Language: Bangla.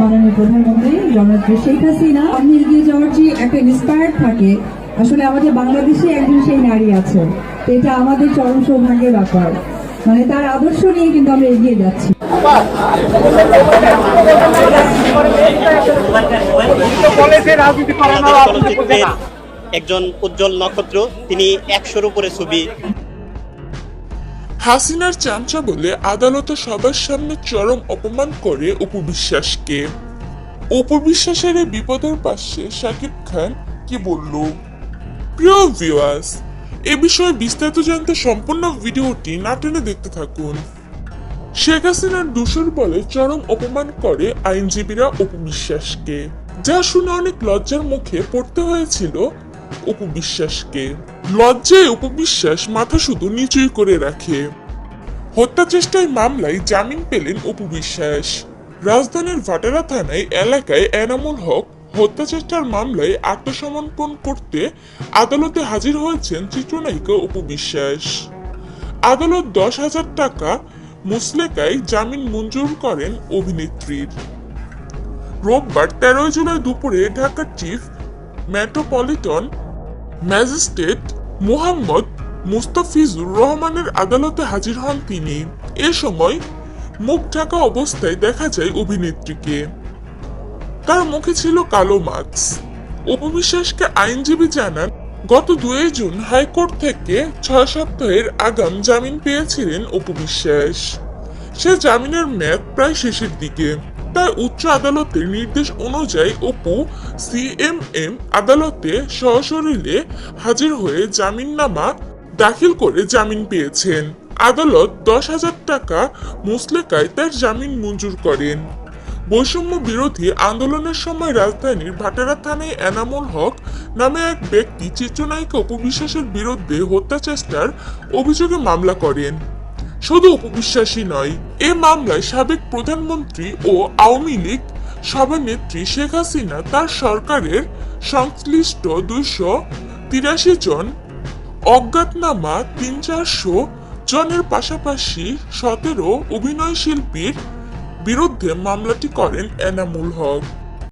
মাননীয় প্রধানমন্ত্রী জননেত্রী শেখ হাসিনা। সামনে এগিয়ে যাওয়ার যে একটা ইন্সপায়ার থাকে, আসলে আমাদের বাংলাদেশে একজন সেই নারী আছে। এটা আমাদের চরম সৌভাগ্যের ব্যাপার। মানে তার আদর্শ নিয়ে কিন্তু আমরা এগিয়ে যাচ্ছি। একজন উজ্জ্বল নক্ষত্র, তিনি একশোর উপরে ছবি হাসিনার চামচা বলে আদালতে সবার সামনে চরম অপমান করে উপবিশ্বাসকে উপবিশ্বাসের এই বিপদের পাশে শাকিব খান কি বলল? প্রিয় ভিউয়ার্স এ বিষয়ে বিস্তারিত জানতে সম্পূর্ণ ভিডিওটি না টেনে দেখতে থাকুন। শেখ হাসিনার দূষণ বলে চরম অপমান করে আইনজীবীরা উপবিশ্বাসকে যা শুনে অনেক লজ্জার মুখে পড়তে হয়েছিল উপবিশ্বাসকে লজ্জায় উপবিশ্বাস মাথা শুধু নিচুই করে রাখে। হত্যা চেষ্টায় মামলায় জামিন পেলেন উপবিশ্বাস। রাজধানীর ভাটারা থানায় এলাকায় এনামুল হক হত্যা চেষ্টার মামলায় আত্মসমর্পণ করতে আদালতে হাজির হয়েছেন চিত্রনায়িকা উপবিশ্বাস। আদালত দশ হাজার টাকা মুসলেকায় জামিন মঞ্জুর করেন অভিনেত্রীর। রোববার তেরোই জুলাই দুপুরে ঢাকার chief metropolitan magistrate Mohammad Mustafizur রহমানের আদালতে হাজির হন তিনি। এ সময় মুখ ঢাকা অবস্থায় দেখা যায় অভিনেত্রীকে। তার মুখে ছিল কালো মাস্ক। উপবিশ্বাসকে আইনজীবী জানান, গত দুই জুন হাইকোর্ট থেকে ছয় সপ্তাহের আগাম জামিন পেয়েছিলেন উপবিশ্বাস। সে জামিনের মেয়াদ প্রায় শেষের দিকে। তাই উচ্চ আদালতের নির্দেশ অনুযায়ী অপু সিএমএম আদালতে সশরীরে হাজির হয়ে জামিননামা দাখিল করে জামিন পেয়েছেন। আদালত দশ হাজার টাকা মুসলেকায় তার জামিন মঞ্জুর করেন। বৈষম্য বিরোধী আন্দোলনের সময় রাজধানীর ভাটারা থানায় এনামুল হক নামে এক ব্যক্তি চিত্রনায়িকা উপবিশ্বাসের বিরুদ্ধে হত্যা চেষ্টার অভিযোগে মামলা করেন। শুধু উপবিশ্বাসী নয়, এ মামলায় সাবেক প্রধানমন্ত্রী ও আওয়ামী লীগ সভানেত্রী শেখ হাসিনা তার সরকারের সংশ্লিষ্ট দুশো তিরাশি জন অজ্ঞাতনামা তিন চারশো জনের পাশাপাশি সতেরো অভিনয় শিল্পীর বিরুদ্ধে মামলাটি করেন এনামুল হক।